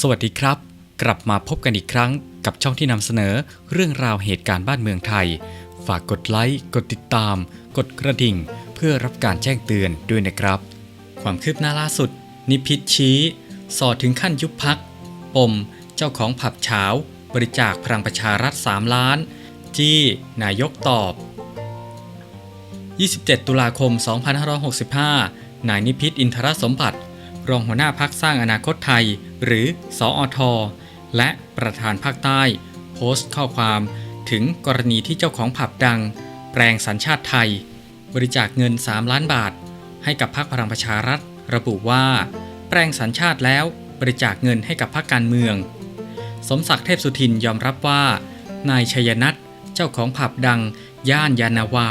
สวัสดีครับ กลับมาพบกันอีกครั้งกับช่องที่นำเสนอเรื่องราวเหตุการณ์บ้านเมืองไทย ฝากกดไลค์กดติดตาม กดกระดิ่ง เพื่อรับการแจ้งเตือนด้วยนะครับ ความคืบหน้าล่าสุด นิพิษชี้ สอดถึงขั้นยุบพัก ปม เจ้าของผับเช้า บริจาคพลังประชารัฐ 3 ล้าน จี้นายกตอบ 27 ตุลาคม 2565 นายนิพิษอินทรสมบัติ รองหัวหน้าพักสร้างอนาคตไทย หรือสออทอและประธานภาคใต้ โพสต์ข้อความถึงกรณีที่เจ้าของผับดัง แปลงสัญชาติไทย บริจาคเงิน 3 ล้านบาท ให้กับพรรคพลังประชารัฐ ระบุว่า แปลงสัญชาติแล้วบริจาคเงินให้กับพรรคการเมือง สมศักดิ์เทพสุทินยอมรับว่า นายชัยนัทเจ้าของผับดัง ย่านยานาวา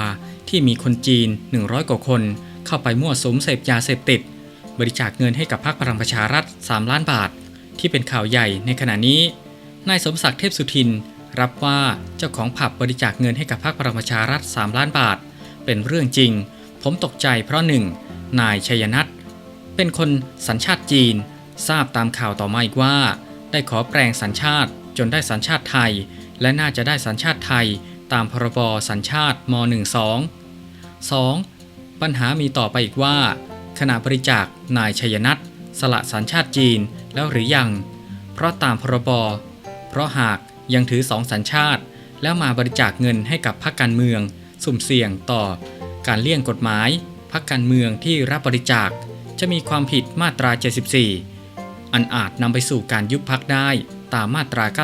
ที่มีคนจีน 100 กว่าคน เข้าไปมั่วสุมเสพยาเสพติด บริจาคเงินให้กับพรรคพลังประชารัฐ 3 ล้านบาท ที่เป็นข่าวใหญ่ในขณะนี้ นายสมศักดิ์เทพสุทิน รับว่าเจ้าของผับบริจาคเงินให้กับพรรคพลังประชารัฐ 3 ล้านบาท เป็นเรื่องจริง ผมตกใจเพราะหนึ่งนายชัยนัทเป็นคนสัญชาติจีน ทราบตามข่าวต่อมาอีกว่า ได้ขอแปลงสัญชาติจนได้สัญชาติไทย และน่าจะได้สัญชาติไทย ตามพรบสัญชาติม .12 2. ปัญหามีต่อไปอีกว่า ขณะบริจาคนายชัยนัทสละสัญชาติจีนแล้วหรือยัง เพราะตามพรบ เพราะหากยังถือสองสัญชาติ แล้วมาบริจาคเงินให้กับพรรคการเมือง สุ่มเสี่ยงต่อ การเลี่ยงกฎหมายพรรคการเมืองที่รับบริจาคจะมีความผิดมาตรา 74 อันอาจนำไปสู่การยุบพักได้ตามมาตรา 92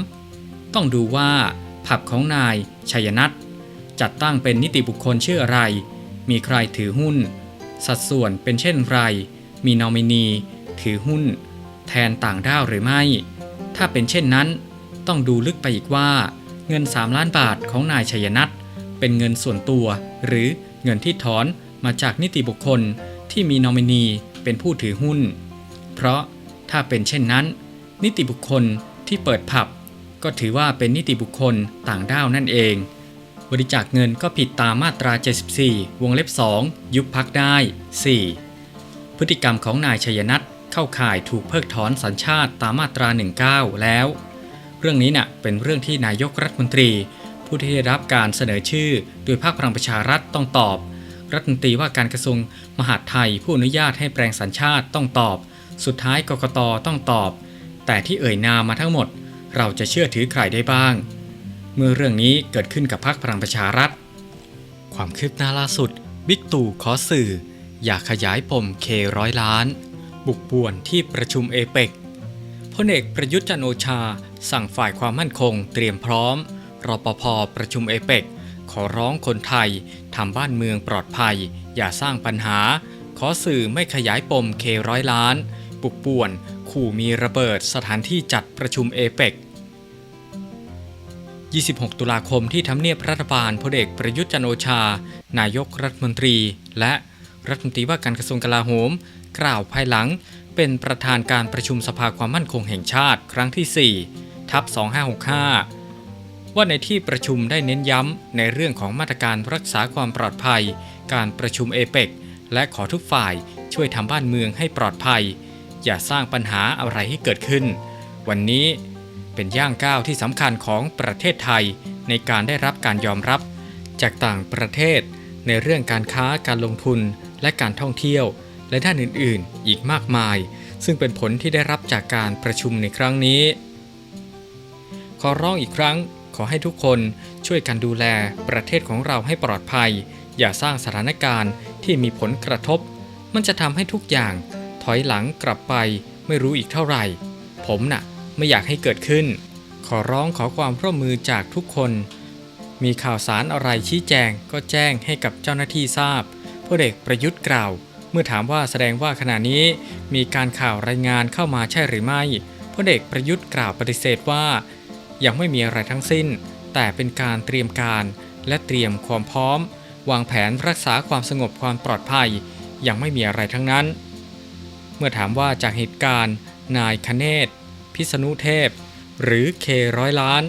3. ต้องดูว่าผับของนายชัยนัทจัดตั้งเป็นนิติบุคคลชื่ออะไร มีใครถือหุ้น สัดส่วนเป็นเช่นไร มีนอมินี ถือหุ้น แทนต่างด้าวหรือไม่ ถ้าเป็นเช่นนั้น ต้องดูลึกไปอีกว่า เงิน 3 ล้านบาทของนายชัยนัทเป็นเงินส่วนตัว หรือเงินที่ถอนมาจากนิติบุคคลที่มีนอมินีเป็นผู้ถือหุ้น เพราะถ้าเป็นเช่นนั้น นิติบุคคลที่เปิดผับ ก็ถือว่าเป็นนิติบุคคลต่างด้าวนั่นเอง บริจาคเงินก็ผิดตามมาตรา 74 วงเล็บ 2 ยุบพักได้ 4. พฤติกรรมของนายชัยนัทเข้าข่ายถูกเพิกถอนสัญชาติตามมาตรา 19 แล้ว เรื่องนี้น่ะเป็นเรื่องที่นายกรัฐมนตรี ผู้ที่ได้รับการเสนอชื่อ โดยภาคพลังประชารัฐต้องตอบ รัฐมนตรีว่าการกระทรวงมหาดไทยผู้อนุญาตให้แปลงสัญชาติต้องตอบ สุดท้ายกกตต้องตอบ แต่ที่เอ่ยนามมาทั้งหมด เราจะเชื่อถือใครได้บ้าง เมื่อเรื่องนี้เกิดขึ้นกับพรรคพลังประชารัฐ ความคืบหน้าล่าสุด บิ๊กตู่ขอสื่อ อยากขยายปมเคร้อยล้าน บุกป่วนที่ประชุมเอเปกพลเอกประยุทธ์จันโอชา สั่งฝ่ายความมั่นคงเตรียมพร้อมรอปภประชุมเอเปกขอร้องคนไทยทำบ้านเมืองปลอดภัย อย่าสร้างปัญหา ขอสื่อไม่ขยายปมเคร้อยล้าน บุกป่วน ขู่มีระเบิดสถานที่จัดประชุมเอเปก 26 ตุลาคมที่ทำเนียบรัฐบาลพลเอกประยุทธ์จันโอชา นายกรัฐมนตรี และรัฐมนตรีว่าการกระทรวงกลาโหม กล่าวภายหลัง เป็นประธานการประชุมสภาความมั่นคงแห่งชาติครั้งที่ 4 ทับ 2565 ว่าในที่ประชุมได้เน้นย้ำในเรื่องของมาตรการรักษาความปลอดภัย การประชุมเอเปกและขอทุกฝ่ายช่วยทำบ้านเมืองให้ปลอดภัย อย่าสร้างปัญหาอะไรให้เกิดขึ้น วันนี้ เป็นย่างก้าวที่สำคัญของประเทศไทยในการได้รับการยอมรับ จากต่างประเทศ ในเรื่องการค้าการลงทุนและการท่องเที่ยว และด้านอื่นๆ อีกมากมาย ซึ่งเป็นผลที่ได้รับจากการประชุมในครั้งนี้ ขอร้องอีกครั้งขอให้ทุกคนช่วยกันดูแลประเทศของเราให้ปลอดภัย อย่าสร้างสถานการณ์ที่มีผลกระทบ มันจะทำให้ทุกอย่างถอยหลังกลับไปไม่รู้อีกเท่าไหร่ ผมน่ะ ไม่อยากให้เกิดขึ้น ขอร้องขอความร่วมมือจากทุกคน มีข่าวสารอะไรชี้แจงก็แจ้งให้กับเจ้าหน้าที่ทราบพลเอกประยุทธ์กล่าว เมื่อถามว่าแสดงว่าขณะนี้มีการข่าวรายงานเข้ามาใช่หรือไม่พลเอกประยุทธ์กล่าวปฏิเสธว่า ยังไม่มีอะไรทั้งสิ้น แต่เป็นการเตรียมการและเตรียมความพร้อม วางแผนรักษาความสงบความปลอดภัย ยังไม่มีอะไรทั้งนั้น เมื่อถามว่าจากเหตุการณ์ นายคเนศ พิษณุเทพ หรือเคร้อยล้าน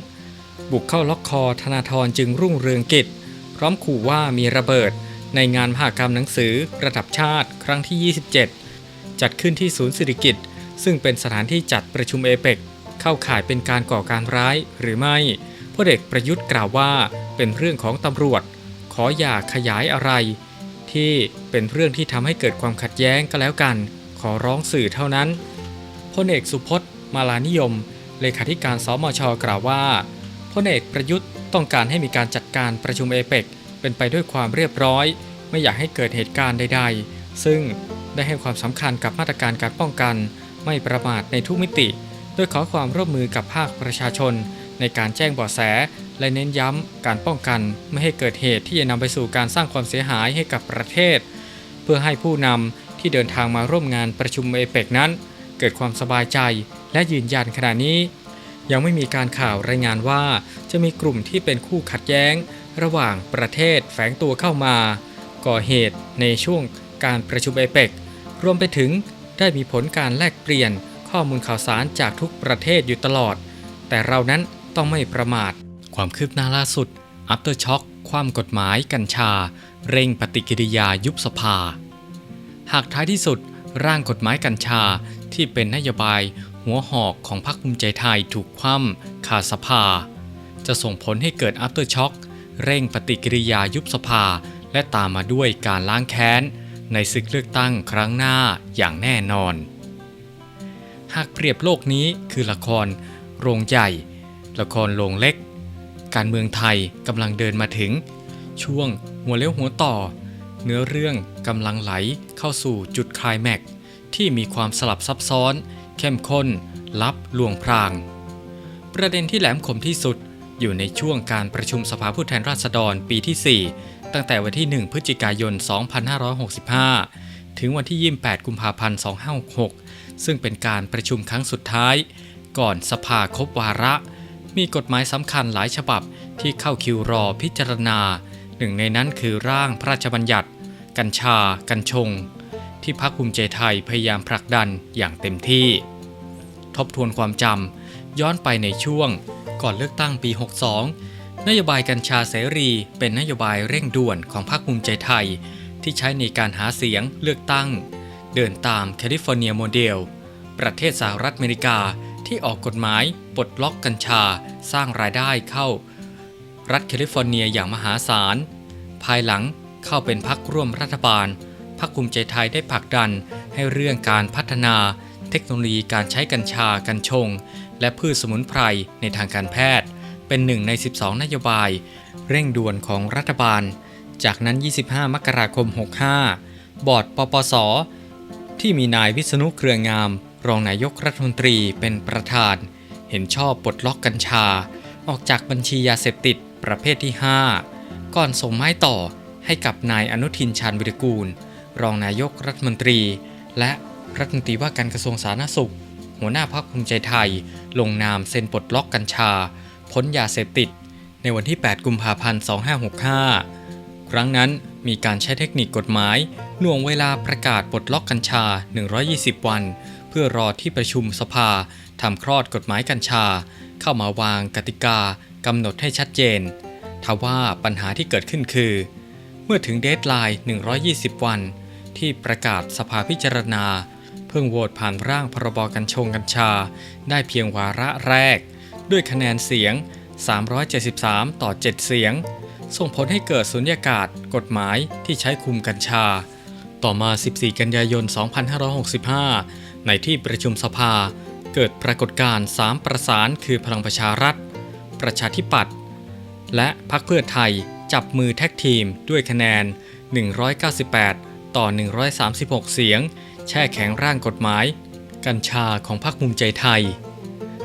บุกเข้าล็อกคอธนาธรจึงรุ่งเรืองกิจ พร้อมขู่ว่ามีระเบิด ในงานมหากรรมหนังสือระดับชาติครั้งที่ 27 จัดขึ้นที่ศูนย์สิริกิตซึ่งเป็นสถานที่จัดประชุมเอเปกเข้าข่ายเป็นการก่อการร้ายหรือไม่พลเอกประยุทธ์กล่าวว่าเป็นเรื่องของตำรวจ ขออย่าขยายอะไร ที่เป็นเรื่องที่ทำให้เกิดความขัดแย้งก็แล้วกัน ขอร้องสื่อเท่านั้นพลเอกสุพจน์ มาลานิยม เลขาธิการสมชกล่าวว่าพลเอกประยุทธ์ต้องการให้มีการจัดการประชุมเอเปกเป็นไปด้วยความเรียบร้อย ไม่อยากให้เกิดเหตุการณ์ใด ๆ ซึ่งได้ให้ความสำคัญกับมาตรการการป้องกัน ไม่ประมาทในทุกมิติ โดยขอความร่วมมือกับภาคประชาชน ในการแจ้งเบาะแส และเน้นย้ำการป้องกันไม่ให้เกิดเหตุที่จะนำไปสู่การสร้างความเสียหายให้กับประเทศ เพื่อให้ผู้นำที่เดินทางมาร่วมงานประชุมเอเปกนั้น เกิดความสบายใจ และยืนยันขณะนี้ ยังไม่มีการข่าวรายงานว่าจะมีกลุ่มที่เป็นคู่ขัดแย้ง ระหว่างประเทศแฝงตัวเข้ามา ก่อเหตุในช่วงการประชุมเอเปกรวมไปถึงได้มีผลการแลกเปลี่ยนข้อมูลข่าวสารจากทุกประเทศอยู่ตลอด แต่เรานั้นต้องไม่ประมาท ความคืบหน้าล่าสุด After Shock ความกฎหมายกัญชา เร่งปฏิกิริยายุบสภา หากท้ายที่สุดร่างกฎหมายกัญชาที่เป็นนโยบาย หัวหอกของพรรคภูมิใจไทยถูกคว่ำขาดสภา จะส่งผลให้เกิด After Shock เร่งปฏิกิริยายุบสภา และตามมาด้วยการล้างแค้น ในศึกเลือกตั้งครั้งหน้าอย่างแน่นอน หากเปรียบโลกนี้คือละคร โรงใหญ่ ละครโรงเล็ก การเมืองไทยกำลังเดินมาถึง ช่วงหัวเลี้ยวหัวต่อ เนื้อเรื่องกำลังไหลเข้าสู่จุดคลายแม็กซ์ที่มีความสลับซับซ้อน เข้มข้น ลับลวงพราง ประเด็นที่แหลมคมที่สุดอยู่ในช่วงการประชุมสภาผู้แทนราษฎรปีที่ 4 ตั้งแต่วันที่ 1 พฤศจิกายน 2565 ถึงวันที่ 28 กุมภาพันธ์ 2566 ซึ่งเป็นการประชุมครั้งสุดท้าย ก่อนสภาครบวาระ มีกฎหมายสำคัญหลายฉบับที่เข้าคิวรอพิจารณา หนึ่งในนั้นคือร่างพระราชบัญญัติ กัญชา กัญชง ที่พรรคภูมิใจไทยพยายามผลักดันอย่างเต็มที่ ทบทวนความจำย้อนไปในช่วง ก่อนเลือกตั้งปี 62 นโยบายกัญชาเสรีเป็นนโยบายเร่งด่วนของพรรคภูมิใจไทย ที่ใช้ในการหาเสียงเลือกตั้ง เดินตามแคลิฟอร์เนียโมเดล ประเทศสหรัฐอเมริกาที่ออกกฎหมายปลดล็อกกัญชาสร้างรายได้เข้า รัฐแคลิฟอร์เนียอย่างมหาศาล ภายหลังเข้าเป็นพักร่วมรัฐบาล พรรคภูมิใจไทยได้ผลักดันให้เรื่องการพัฒนา เทคโนโลยีการใช้กัญชา กัญชง และพืชสมุนไพรในทางการแพทย์ เป็นหนึ่งใน 12 นโยบาย เร่งด่วนของรัฐบาล จากนั้น 25 มกราคม 65 บอร์ดปปส ที่มีนายวิษณุเครืองาม รองนายกรัฐมนตรีเป็นประธาน เห็นชอบปลดล็อกกัญชา ออกจากบัญชียาเสพติดประเภทที่ 5 ก่อนส่งไม้ต่อให้กับนายอนุทินชาญวิรกูล รองนายกรัฐมนตรี และรัฐมนตรีว่าการกระทรวงสาธารณสุข หัวหน้าพรรคภูมิใจไทย ลงนามเซ็นปลดล็อกกัญชา พ้นยาเสพติด ในวันที่ 8 กุมภาพันธ์ 2565 ครั้งนั้นมีการใช้เทคนิคกฎหมายหน่วงเวลาประกาศปลดล็อกกัญชา 120 วัน เพื่อรอที่ประชุมสภาทำคลอดกฎหมายกัญชา เข้ามาวางกติกากำหนดให้ชัดเจนทว่าปัญหาที่เกิดขึ้นคือ เมื่อถึงเดทไลน์ 120 วัน ที่ประกาศสภาพิจารณา เพิ่งโหวตผ่านร่างพรบกัญชงกัญชา ได้เพียงวาระแรก ด้วยคะแนนเสียง 373 ต่อ 7 เสียง ส่งผลให้เกิดสุญญากาศกฎหมายที่ใช้คุมกัญชา ต่อมา 14 กันยายน 2565 ในที่ประชุมสภา เกิดปรากฏการณ์3ประสานคือพลังประชารัฐ ประชาธิปัตย์และพรรคเพื่อไทยจับมือแท็กทีมด้วยคะแนน 198 ต่อ 136 เสียง แช่แข็งร่างกฎหมาย กัญชาของพรรคภูมิใจไทย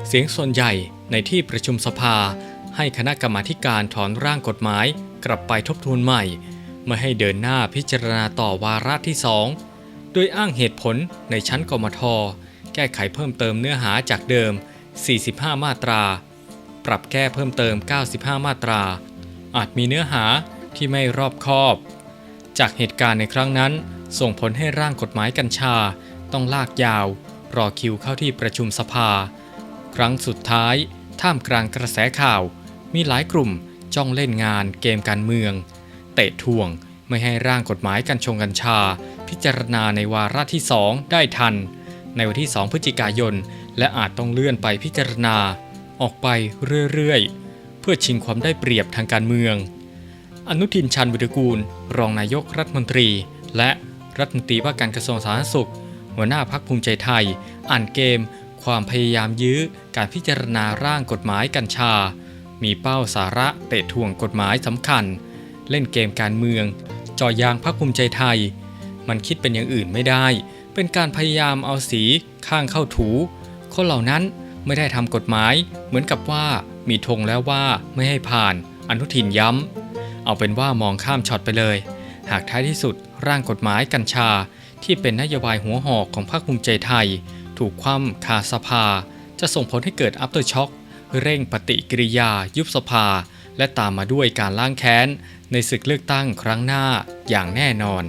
เสียงส่วนใหญ่ในที่ประชุมสภา ให้คณะกรรมาการถอนร่างกฎหมาย กลับไปทบทวนใหม่ไม่ให้เดินหน้าพิจารณาต่อวาระที่2โดยอ้างเหตุผลในชั้นกมท แก้ไขเพิ่มเติมเนื้อหาจากเดิม 45 มาตรา ปรับแก้เพิ่มเติม 95 มาตรา อาจมีเนื้อหาที่ไม่รอบคอบ จากเหตุการณ์ในครั้งนั้น ส่งผลให้ร่างกฎหมายกัญชาต้องลากยาว รอคิวเข้าที่ประชุมสภา ครั้งสุดท้าย ท่ามกลางกระแสข่าว มีหลายกลุ่มจ้องเล่นงานเกมการเมือง เตะทวงไม่ให้ร่างกฎหมายกัญชงกัญชา พิจารณาในวาระที่สองได้ทัน ในวันที่ 2 พฤศจิกายน และอาจต้องเลื่อนไปพิจารณา ออกไปเรื่อยๆ เพื่อชิงความได้เปรียบทางการเมือง อนุทินชาญวิรกูล รองนายกรัฐมนตรี และรัฐมนตรีว่าการกระทรวงสาธารณสุข หัวหน้าพักภูมิใจไทย อ่านเกม ความพยายามยื้อ การพิจารณาร่างกฎหมายกัญชา มีเป้าสาระเตะถ่วงกฎหมายสำคัญ เล่นเกมการเมืองจ่อยางพักภูมิใจไทย มันคิดเป็นอย่างอื่นไม่ได้ เป็นการพยายามเอาสีข้างเข้าถู คนเหล่านั้นไม่ได้ทำกฎหมาย เหมือนกับว่ามีธงแล้วว่าไม่ให้ผ่าน อนุทินย้ำ เอาเป็นว่ามองข้ามช็อตไปเลย หากท้ายที่สุดร่างกฎหมายกัญชา ที่เป็นนโยบายหัวหอกของพรรคภูมิใจไทย ถูกคว่ำคาสภา จะส่งผลให้เกิดอัปเตอร์ช็อคเร่งปฏิกิริยา ยุบสภา และตามมาด้วยการล่างแค้น ในศึกเลือกตั้งครั้งหน้าอย่างแน่นอน